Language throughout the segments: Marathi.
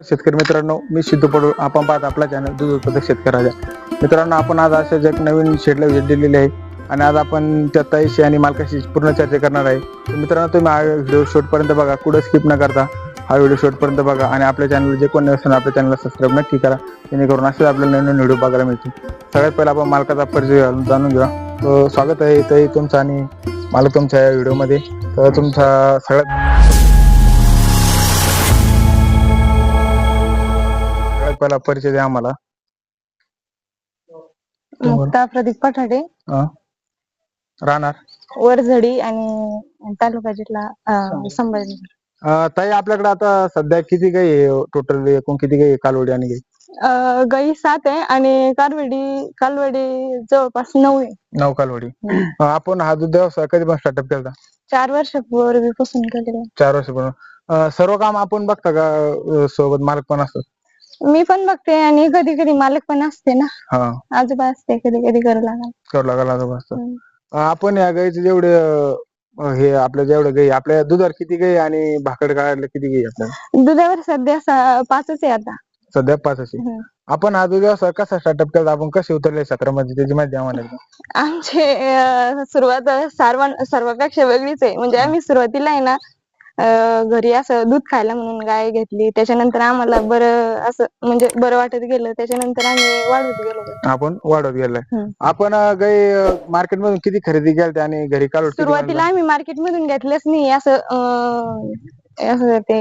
शेतकरी मित्रांनो मी सिद्धू पडू आपण पाहत आपला चॅनल दूध उत्पादक शेतकऱ्याचा. मित्रांनो आपण आज अशाच एक नवीन शेडला भेट दिलेली आहे. आणि आज आपण त्या ताईशी आणि मालकाशी पूर्ण चर्चा करणार आहे. तर मित्रांनो तुम्ही हा व्हिडिओ शॉर्टपर्यंत बघा. कुठं स्किप न करता हा व्हिडिओ शॉर्टपर्यंत बघा. आणि आपल्या चॅनल जे कोणी असेल आपल्या चॅनलला सबस्क्राईब नक्की करा. जेणेकरून असेच आपल्याला नवीन व्हिडिओ बघायला मिळतील. सगळ्यात पहिला आपण मालकाचा परिचय जाणून घेऊया. स्वागत आहे तई तुमचं आणि मालक तुमच्या या व्हिडिओमध्ये. तर तुमचा सगळ्यात पहिला परिचय द्या आम्हाला. मुक्ता प्रदीप पठाडे. राहणार. वरझडी आणि तालुका जिल्हा अं, संभाजी. अं, ताई आपल्याकडे आता सध्या किती गाई टोटल एकूण किती गाई आहे? कालवडी आणि गाई? अं, गाई सात आहे आणि कारवडी कालवडी जवळपास नऊ आहे. नऊ कालवडी. अं, आपण हा दूध व्यवसाय कधी स्टार्टअप केला? चार वर्षापूर्वीपासून केलेलं चार वर्षापूर्वी. अं, सर्व काम आपण बघता का? अं, सोबत मालक पण असतात. मी पण बघते आणि कधी कधी मालक पण असते ना. हा. आजोबा असते कधी कधी करू लागला करू लागलं असतं. आपण या गाईचे जेवढे अं, हे आपल्या जेवढे गाई आपल्या दुधावर किती गाई आणि भाकड काढायला किती गाई आपल्याला दुधावर सध्या सा- पाचच आहे आता. सध्या पाच असे हम्म. आपण हा दूध व्यवसाय कसा स्टार्टअप केला? आपण कसे उतरले क्षेत्रामध्ये त्याची माहिती आम्हाला एकदा. आमचे अं, सुरुवात सर्व सर्वापेक्षा वेगळीच आहे. म्हणजे आम्ही सुरुवातीला आहे ना घरी असं दूध खायला म्हणून गाय घेतली. त्याच्यानंतर आम्हाला बरं असं म्हणजे बरं वाटत गेलं. त्याच्यानंतर आम्ही वाढवत गेलो. आपण वाढवत गेलाय. हम्म. आपण अं, गाई मार्केट मधून किती खरेदी केल्या आणि घरी काढून किती सुरुवातीला आम्ही मार्केट मधून घेतलंच नाही. असं अं, असं ते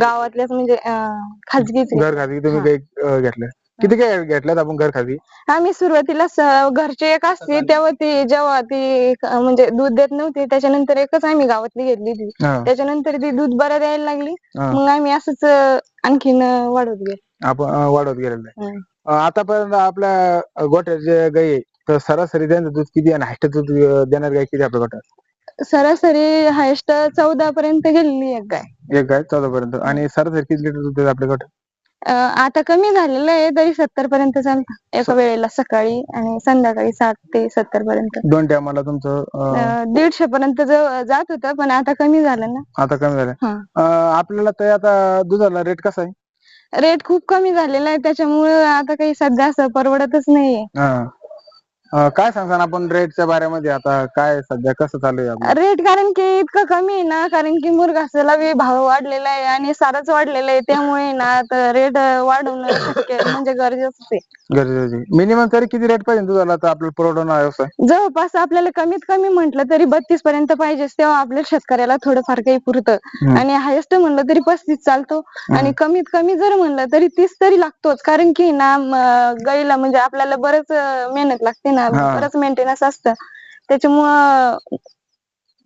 गावातल्याच म्हणजे अं, खाजगीच? घर तुम्ही. गाई अं, घेतल्या. किती गाई घेतल्यात आपण घर खाती आम्ही सुरुवातीला स- घरची एक असते तेव्हा ती जेव्हा ती म्हणजे दूध देत नव्हती त्याच्यानंतर एकच आम्ही गावातली घेतली ती. हा, त्याच्यानंतर ती दूध बरं द्यायला लागली. हा. मग आम्ही असंच अं, आणखीन अं, वाढवत गेलो. आपण अं, वाढवत गेलेलं आहे. हम्म. अं, आतापर्यंत आपल्या अं, गोठ्यात जे गाई आहे तर सरासरी त्यांचं दूध किती आणि हायस्ट दूध अं, देणार गाय किती आपल्या गोठ्यात? सरासरी हायस्ट चौदा पर्यंत गेलेली एक गाय. एक गाय चौदा पर्यंत आणि सरासरी किती लिटर दूध देते आपल्या गोठ्यात? अं, आता कमी झालेलं आहे तरी सत्तर पर्यंत चालतं. एका वेळेला सकाळी आणि संध्याकाळी साठ ते सत्तर पर्यंत. दोन टायमाला तुमचं अं, अं, दीडशे पर्यंत ज- जात होतं पण आता कमी झालं ना. आता कमी झालं. हा. अं, आपल्याला ते आता दुधाला रेट कसा आहे? रेट खूप कमी झालेला आहे त्याच्यामुळे आता काही सध्या असं परवडतच नाहीये. हा. अं, काय सांगता आपण रेटच्या बाऱ्यामध्ये आता? काय सध्या कसं चालू आहे आपलं? रेट कारण की इतकं कमी आहे ना कारण की मुरघासाला बी भाव वाढलेला आहे आणि सारच वाढलेलं आहे. त्यामुळे ना आता रेट वाढवणं शक्य म्हणजे गरजेचं आहे. गरजेची मिनिमम तरी किती रेट पाहिजे दुधाला तर आपल्याला परवडणार व्यवसाय? जवळपास आपल्याला कमीत कमी म्हटलं तरी बत्तीस पर्यंत पाहिजेच तेव्हा आपल्या शेतकऱ्याला थोडंफार काही पुरतं. आणि हायेस्ट म्हणलं तरी पस्तीस चालतो. आणि कमीत कमी जर म्हणलं तरी तीस तरी लागतोच. कारण की ना म, गाईला म्हणजे आपल्याला बरंच अं, मेहनत लागते ना. हा. बरंच मेंटेनन्स असतं. त्याच्यामुळं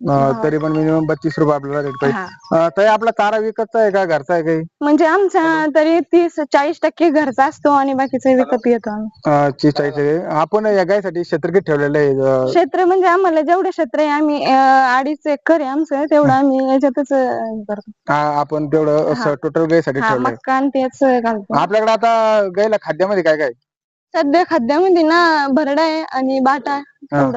अं, तरी पण मिनिमम बत्तीस रुपये आपल्याला रेट पाहिजे. हा. अं, ताई आपला चारा विकतचा आहे का घरचा आहे काही? म्हणजे आमचा तरी तीस चाळीस टक्के घरचा असतो आणि बाकीचं विकत घेतो आम्ही. अं, ची चाळीस आहे. आपण या गायसाठी क्षेत्र किती ठेवलेलं आहे? अं, क्षेत्र म्हणजे आम्हाला जेवढं क्षेत्र आहे आम्ही अं, अडीच एकर आहे आमचं. तेवढं आम्ही याच्यातच अं, करतो. आ- आपण तेवढं हा. टोटल गायसाठी हा ठेवलंय. मक्का आणि तेच घालतो. आपल्याकडे आता गायला खाद्यामध्ये काय काय सध्या खाद्यामध्ये ना भरडा आहे आणि बाटा आहे, हा.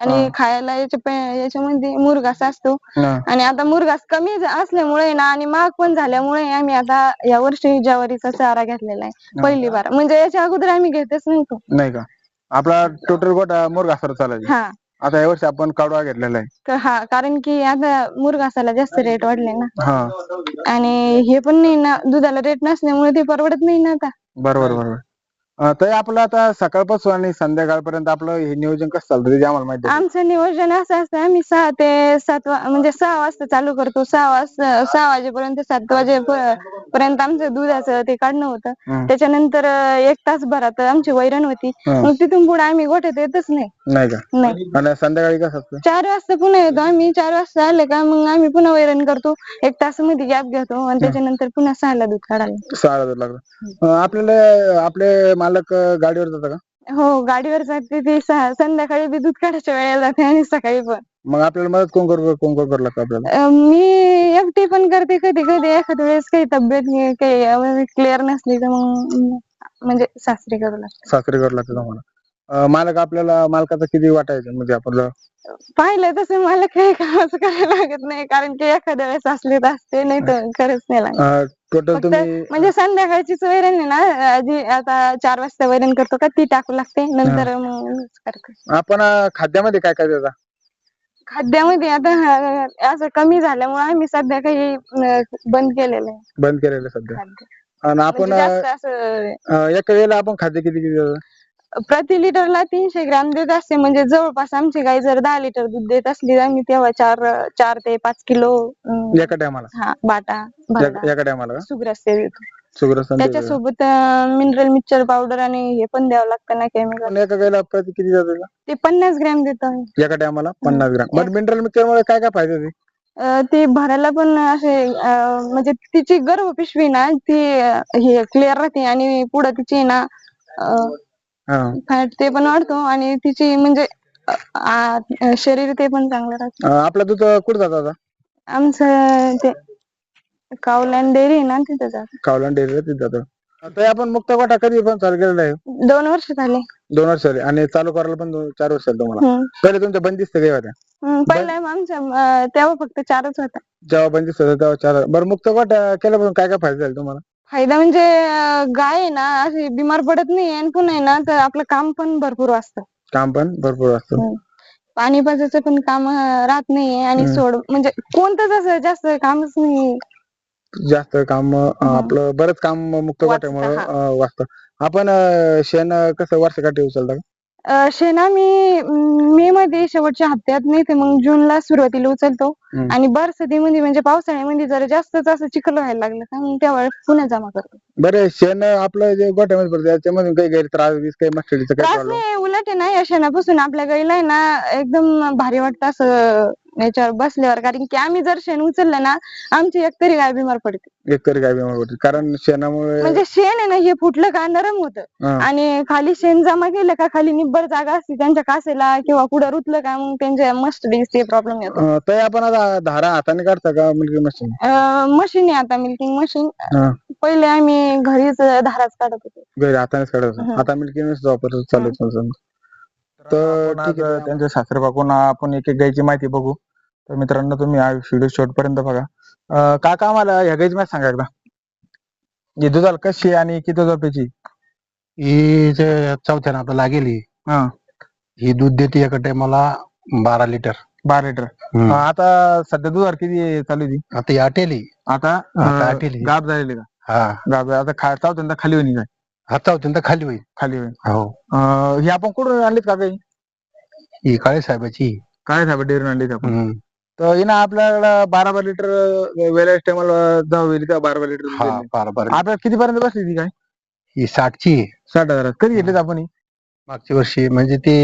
आणि. खायला याच्या पे- याच्यामध्ये मुरघास असतो. हा. आणि आता मुरघास कमी असल्यामुळे ना आणि महाग पण झाल्यामुळे आम्ही आता या वर्षी ज्वारीचा चारा घेतलेला आहे. पहिली बार. म्हणजे याच्या अगोदर आम्ही घेतच नव्हतो. नाही का? आपला टोटल गोटा मोरगासर चालायचा. हा. आता यावर्षी आपण काढवा घेतलेला आहे. क- हा कारण की आता मुरघासाला जास्त रेट वाढले ना. हा. आणि हे पण नाही ना दुधाला रेट नसल्यामुळे ते परवडत नाही ना आता. बरोबर बरोबर. ताई आपलं आता सकाळपासून आणि संध्याकाळपर्यंत आपलं हे नियोजन कसं चालतं आम्हाला माहिती आहे. आमचं नियोजन असं असतं आम्ही सहा ते सात वा- म्हणजे सहा वाजता चालू करतो. सहा वाजता सहा वाजेपर्यंत सात वाजे प- पर्यंत आमचं दुधाचं ते काढणं होतं. हम्म. त्याच्यानंतर अं, एक तास भरात आमची वैरण होती. हा. मग तिथून पुढे आम्ही गोठ्यात येतच नाही. नाही का? नाही. आणि संध्याकाळी कसं असतं? चार वाजता पुन्हा येतो आम्ही. चार वाजता आले का मग आम्ही पुन्हा वैरण करतो. एक तासमध्ये गॅप घेतो आणि त्याच्यानंतर पुन्हा सहाला दूध काढायला. सहा हजार लागलं अं, आपल्याला आपले मालक अं, गाडीवर जातात का? हो गाडीवर जाते. ती सहा संध्याकाळी बी दूध काढायच्या वेळेला जाते आणि सकाळी पण. मग आपल्याला मदत कोण करू कोण करू लागतं आपल्याला? अं, मी एकटी पण करते कधी कधी एखाद्या वेळेस काही तब्येत नाही, काही क्लिअर नसली तर मग म्हणजे सासरी करू लागते. सासरी करू लागतं तुम्हाला. अं, मालक आपल्याला मालकाचा किती वाटायचं? म्हणजे आपलं पाहिलं तसं मला काही कामच करायला लागत नाही कारण की एखाद्या वेळेस असले तर असते नाही तर खरंच नाही लागत. टोटल फक्त तुम्ही म्हणजे संध्याकाळचीच वैरण आहे ना जी आता चार वाजता वैरण करतो का ती टाकू लागते नंतर मग मीच करते. आपण अं, खाद्यामध्ये काय काय देता? खाद्यामध्ये आता असं कमी झाल्यामुळे आम्ही सध्या काही अं, बंद केलेलं आहे. बंद केलेलं सध्या. खाद्य. आणि आपण म्हणजे जास्त असं अं, एका वेळेला आपण खाद्य किती किती देतो? प्रति लिटरला तीनशे ग्रॅम देत असते. म्हणजे जवळपास आमची गाई जर दहा लिटर दूध देत असली तर आम्ही तेव्हा चार चार ते पाच किलो अं, एका टायमाला? हा बाटा भरडा एका टायमाला का? देतो त्याच्यासोबत मिनरल मिक्सचर पावडर आणि हे पण द्यावं लागतं ना केमिकल एका वेळेला प्रति किती ते पन्नास ग्रॅम देतो आम्ही. एका टायमाला पन्नास ग्राम. मिनरल मिक्सर मुळे काय काय फायदे अं, ते भरायला पण असे अं, म्हणजे तिची गर्भ पिशवी ना ती अं, हे क्लिअर राहते आणि पुढे तिची ना फॅट ते पण वाढतो आणि तिची म्हणजे अं, आ- शरीर ते पण चांगलं राहतं. अं, आपलं दूध कुठं जातं आता? आमचं ते कावलान डेअरी आहे ना तिथं जात. कावलान डेअरीला तिथं जातं. आता आपण मुक्त वाटा कधी पण चालू केलेला आहे? दोन वर्ष झाले. दोन वर्ष झाले. आणि चालू करायला पण दोन चार वर्ष झाले तुम्हाला. हम्म. पहिले तुमच्या बंदिस्त काही होत्या? हम्म, पहिला आमच्या अं, तेव्हा फक्त चारच होता जेव्हा बंदिस्त होत्या तेव्हा चार बरं मुक्त वाटा केल्यापासून काय काय फायदे झाले तुम्हाला? फायदा म्हणजे अं, गाय आहे ना अशी बिमार पडत नाही आणि पुन्हा आहे ना तर आपलं काम पण भरपूर असतं काम पण भरपूर असतं. पाणी पाजायचं पण काम अं, राहत नाही आणि हम्म. सोड म्हणजे कोणतंच असं जास्त कामच नाही जास्त काम अं, हम्म. आपलं बरंच काम मुक्त वाचतं, वाट्यामुळे हा. वाचतं आपण अं, शेण अं, कसं वर्षाकाठी उचलता का? शेणा मी मे मध्ये शेवटच्या हप्त्यात नाही तर मग जूनला सुरुवातीला उचलतो. आणि बरसातीमध्ये म्हणजे पावसाळ्यामध्ये जर जास्तच असं चिखल व्हायला लागलं का मग तेव्हा पुन्हा जमा करतो. बरं शेण आपलं जे गोठ्यामध्ये पडतं त्याच्यामध्ये काही गैर त्रास बीस काही काही त्रास प्रॉब्लेम नाही उलट आहे ना या शेणापासून आपल्या गाईला आहे ना एकदम भारी वाटतं असं याच्यावर बसल्यावर कारण की आम्ही जर शेण उचललं ना आमची एकतरी गाय बिमार पडते. एक तरी काय बिमार होते कारण शेणामुळे म्हणजे शेण आहे ना हे फुटलं का नरम होतं. हा. आणि खाली शेण जमा केलं का खाली निब्बर जागा असते त्यांच्या कासेला किंवा कुठं रुतलं का मग त्यांच्या मस्ट ते प्रॉब्लेम येतो. अं, ताई आपण आता धारा हाताने काढता का मिल्की मशीन मशीन आहे आता मिल्किंग मशीन हा. पहिले आम्ही घरीच धाराच काढत होतो. घरी हातानेच काढायचं हं. आता मिल्की मशीन वापर चालू आहे. तर ठीक आहे त्यांच्या आपण एक एक गायची माहिती बघू. तर मित्रांनो तुम्ही हा व्हिडिओ शेवट पर्यंत बघा. अं, काका आम्हाला ह्या गायची माहिती सांगा एकदा. ही दुधाला कशी आहे आणि किती झोपेची ही जे चौथ्यानं आपलं लागेल ही. हा ही दूध देते एका टायमाला बारा लिटर. बारा लिटर. आता सध्या दुधावर किती चालू आहे ती? आता ही आटेल आता आता अं, आटेल. गाब झालेली का? हा. गाब झाली. आता खा खाली होईल काय हा चौथ्यांदा खाली होईल. खाली होईल. हो. अं, ही आपण कुठून आणलीत का काही? ही काळे साहेबाची. काय साहेब डेअरी आणलीत आपण. हम्म. तर हिनं आपल्याला बारा बारा लिटर वेळेस टायमाला जाऊ होईल का? बारा बारा लिटर हा. बारा बारा आपल्याला किती पर्यंत बसली ती काय? ही साठची. आहे. साठ हजारात. कधी घेतलीत आपण ही? मागच्या वर्षी म्हणजे ते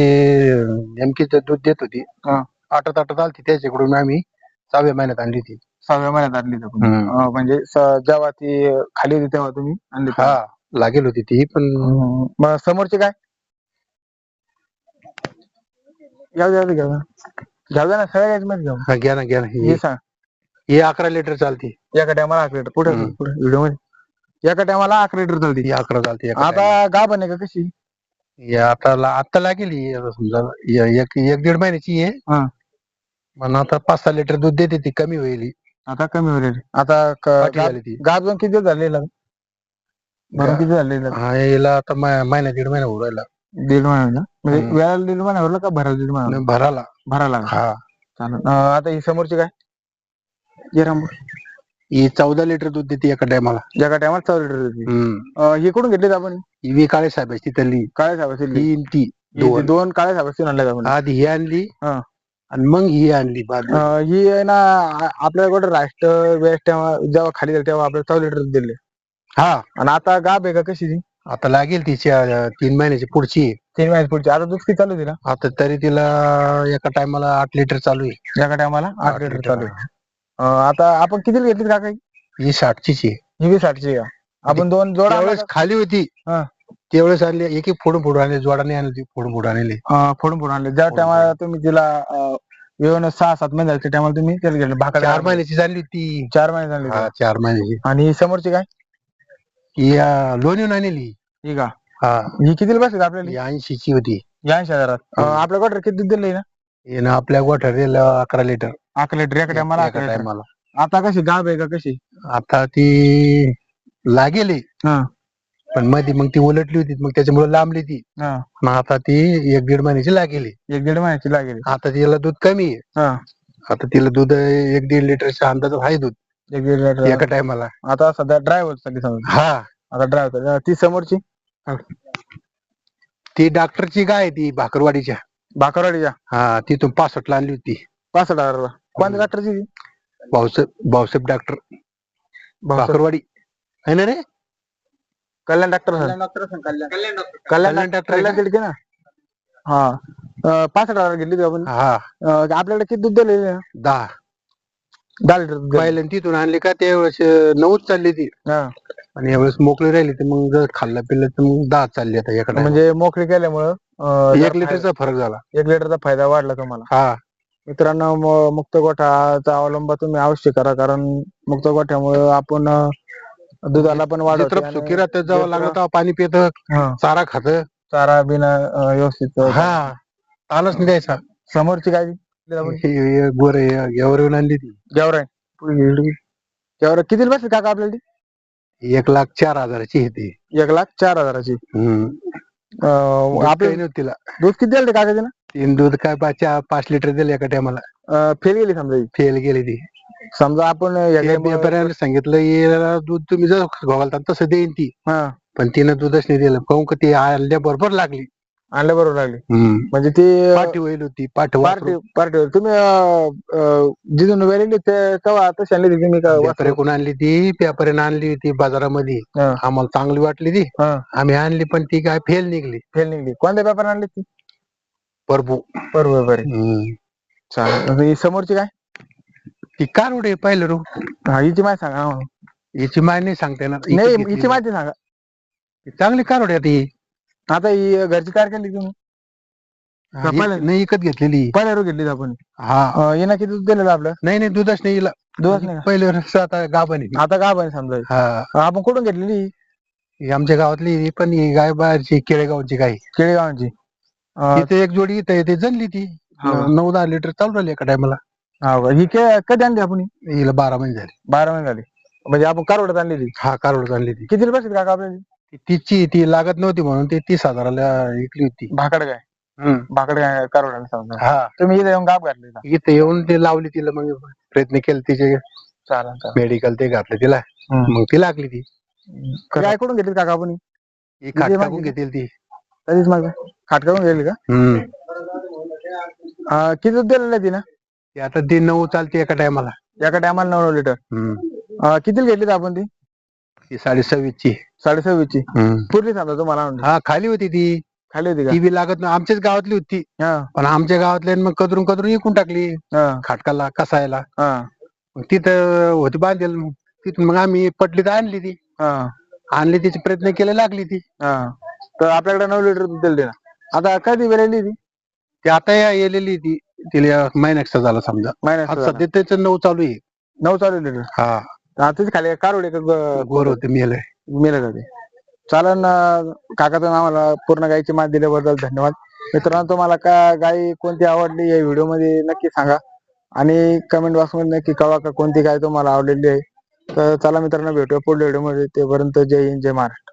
नेमकीच दूध देत होती. हा. आटत आटत आलती त्याच्याकडून आम्ही. सहाव्या महिन्यात आणली ती सहाव्या महिन्यात आणली आपण. हम्म. अं, म्हणजे स- जेव्हा ती खाली होती तेव्हा तुम्ही आणली हा. लागेल होती ती पण. मग समोरची काय? जाऊ द्या घेऊ द्या जाऊ द्या ना सगळ्या घेऊ हा, घ्या ना घ्या ना. हे ही- सांग. ही अकरा लिटर चालती. एका टायमाला अकरा लिटर पुढे हम्म. पुढे व्हिडिओमध्ये एका टायमाला अकरा लिटर चालते. ही अकरा चालती एका आता गाभण आहे का कशी? time. ही आता ला- आता लागेल ही आता समजा य- एक एक दीड महिन्याची आहे. हा. पण आता पाच सहा लिटर दूध देते ती कमी होईल. ही. आता कमी होईल. आता क- पाठी झाली ती. गाभ जाऊन किती दिवस झाले हिला? भरून किती झाले? हा याला आता मा- महिना दीड महिना होऊ राहिला. दीड महिना म्हणजे हम्म. वेळाला दीड महिना भरला का भरायला दीड महिना आणि भराला भरायला. लागला हा. चालेल. अं, आता ही समोरची काय? ही चौदा लिटर दूध देते एका टायमाला. एका टायमाला चौदा लिटर देते. ही कुठून घेतली आपण? ही वी काळे साहेबाची तिथली काळे साहेबाची आणि ती दोन. दोन काळे साहेबाची आणल्या आपण. आधी ही आणली हा. आणि मग ही आणली बाद अं, ही आहे ना आ- आपल्याकडे राष्ट्र वेस्ट तेव्हा जेव्हा खाली झाली तेव्हा आपल्याला चौदा लिटर दिले. हा आणि आता गाब आहे का कशी ती? आता लागेल तिच्या तीन महिन्याची पुढची. आहे. तीन महिन्यात पुढची. आता दूध किती चालू तिला? आता तरी तिला एका टायमाला आठ लिटर चालू आहे. एका टायमाला आठ आठ लिटर. चालू आहे. अं, आता आपण किती घेतली का काही ही साठचीच आहे. ही वीस साठची का? आपण दोन जोडा त्यावेळेस खाली होती हा. त्यावेळेस आणली एक एक फोडून फोडून आणले जोडाने आणली फोडून फोडून आणले. अं, फोडून फोडून आणले. ज्या फोडून टायमाला तुम्ही तिला अं, येऊन सहा सात महिने झाले त्या टायमाला तुम्ही त्याला भाकड चार महिन्याची आणली ती चार महिने झाले हा चार महिन्याची. आणि समोरची काय? ही अं, लोणीहून आणली ही का? हा. ही कितीला बसली आपल्याला? ही ऐंशीची होती. ऐंशी हजारात. अं, हम्म. आपल्या गोठ्यात किती दूध दिले ना हिनं आपल्या गोठ्यात दिलं अकरा लिटर अकरा लिटर एका टायमाला एका अकरा टायमाला आता कशी गाब आहे का कशी? आता ती लागेली. हा. पण मध्ये मग ती उलटली होती मग त्याच्यामुळे लांबली ती. हा. मग आता ती एक दीड महिन्याची लागेली. एक दीड महिन्याची लागेल. आता तिला दूध कमी आहे. हा. आता तिला दूध एक दीड लिटरच्या अंदाज आहे दूध. एक दीड एका टायमाला आता सध्या ड्रायव्हरसाठी समजा. हा. आता ड्रायव्हर ती समोरची? ती डॉक्टरची गाय आहे ती भाकरवाडीच्या. भाकरवाडीच्या? हा तिथून पासष्ट ला आणली होती. पासष्ट हजाराला. कोणत्या डॉक्टरची ती? भाऊसाहेब भाऊसाहेब डॉक्टर भाऊसाहेब- भाकरवाडी. आहे ना रे? कल्याण डॉक्टर कल्याण कल्याण. आहे कल्याण का? तिडके ना? हा. अं, पासष्ट हजार घेतली होती आपण. हा. अं, आपल्याकडे किती दूध दिले दहा. दिलं. तिथून आणली का त्यावेळेस नऊच चालली ती. हा. आणि यावेळेस मोकळी राहिली तर मग जर खाल्लं पिल्लं तर मग दहा चालली आता एका time म्हणजे मोकळी केल्यामुळं अं, ला. जरा एक लिटरचा फरक झाला. फायदा- एक लिटरचा फायदा वाढला तुम्हाला. हा. मित्रांनो म- मुक्त गोठ्याचा अवलंब तुम्ही अवश्य करा कारण मुक्त गोठ्यामुळे आपण अं, दुधाला पण वाढ होते जिथं आणि सुखी राहतं जेवढं- लागलं तेव्हा पाणी पित हा, चारा खात. चारा बिना अं, व्यवस्थित हा. तालच नाही द्यायचा. समोरची काय गोरे यावर येऊन आणली ती. गेवराई गेवराई किती बसली काका आपल्याला? ती? एक लाख चार हजाराची आहे ती. एक लाख चार हजाराची. हम्म. अं, दूध आपलं काही नव्हतं तिला. दूध किती दिलं काका तिनं तीन दूध काय पाच चार- पाच लिटर दिले एका टायमाला. फेल गेली समजा ही. फेल गेली ती. समजा आपण या त्या गाईमुळं- व्यापाऱ्याला सांगितलं दूध तुम्ही जर घालता तसं देईन ती. हा. पण तिनं दूधच नाही दिलं. काहून का ती आणल्या बरोबर लागली? आणल्या बरोबर लागली हम्म. म्हणजे ती पाठी होईल होती पाठ पार्टी पार्टी तुम्ही जिथून वेळेली ते तेव्हा तशी आणली होती तुम्ही? का आणली ती? व्यापाऱ्यानं आणली होती बाजारामध्ये. हा. आम्हाला चांगली वाटली ती. हा. आम्ही आणली पण ती काय फेल निघली. फेल निघली. कोणत्या पेपर आणली ती? परबू. बरोबर बरे. हम्म. चालेल. आता ही समोरची काय? ती कार उडे पाहिलं रू. हा हिची माहिती सांगा. हा. याची माय नाही सांगता येणार. नाही हिची. माहिती सांगा. चांगली कार उडे ती आता ही घरची कार केली तुम्ही? हा, पहिलं- नाही इकत घेतलेली. पहिल्या रो घेतली आपण. हा. अं, हिनं किती दूध दिलेलं आपलं? नाही नाही दुधच नाही हिला. दूधच नाही पहिले वर्ष आता. का? आता का समजा. हा. आपण कुठून घेतलेली ही? ही आमच्या गावातली ही पण ही गाय बाहेरची केळेगावची गाय. केळगावची. अं, तिथे एक जोडी इथं ते जनली ती. हा. नऊ दहा लिटर चालू राहिली एका टायमाला. हा का? ही के- कधी आणली आपण ही? हिला बारा महिने झाले. बारा महिने झाले. म्हणजे आपण कारवड्यात आणली ती हा कारवड आणली ती किती बसली काका आपल्याला? ती- तिची ती लागत नव्हती म्हणून ती तीस हजाराला विकली होती. भाकड काय? भाकड काय? हा. तुम्ही इथे येऊन गाप घातली का? इथे येऊन ते लावली तिला मग प्रयत्न केले तिचे. चालेल चालेल. मेडिकल ते घातलं तिला. मग ती लागली ती. काय कुठून घेतली काका आपण ही? ही खाट माहिती टाकून का? घेतील ती तरीच मग? खाट करून गेली का? हम्म. अं, किती दूध दिलेलं तिनं? ती आता ती नऊ चालते एका टायमाला. एका टायमाला नऊ लिटर. किती घेतली आपण ती? ती साडे सव्वीस ची साडे सव्वीसची पुरली समजा तुम्हाला. हा खाली होती ती. खाली होती का? ती बी लागत नाही. आमच्याच गावातली होती. हा. पण आमच्या गावातल्या मग कदरून कदरून विकून टाकली. हा. खाटकाला कसायला. हा. मग तिथं होती बांधेल. मग तिथून मग आम्ही पटली तर आणली ती. हा. आणली तिचे प्रयत्न केले लागली ती. हा. तर आपल्याकडे नऊ लिटर दूध दिले. आता कधी वेळेली ती? ती आता या येलेली ती. तिला महिन्याचा झाला समजा. आता सध्या त्याचं नऊ चालू आहे. नऊ चालू लिटर? हा. आता खाली कारवडे का ग- गोर होते मेले मेलं का ते चालन अं, काका तुम्ही आम्हाला पूर्ण गायची माहिती दिल्याबद्दल धन्यवाद. मित्रांनो तुम्हाला का गाय कोणती आवडली या व्हिडिओमध्ये नक्की सांगा. आणि कमेंट बॉक्समध्ये नक्की कळवा का कोणती गाय तुम्हाला आवडलेली आहे. तर चला मित्रांनो भेटूया पुढल्या व्हिडिओमध्ये तेपर्यंत जय हिंद जय महाराष्ट्र.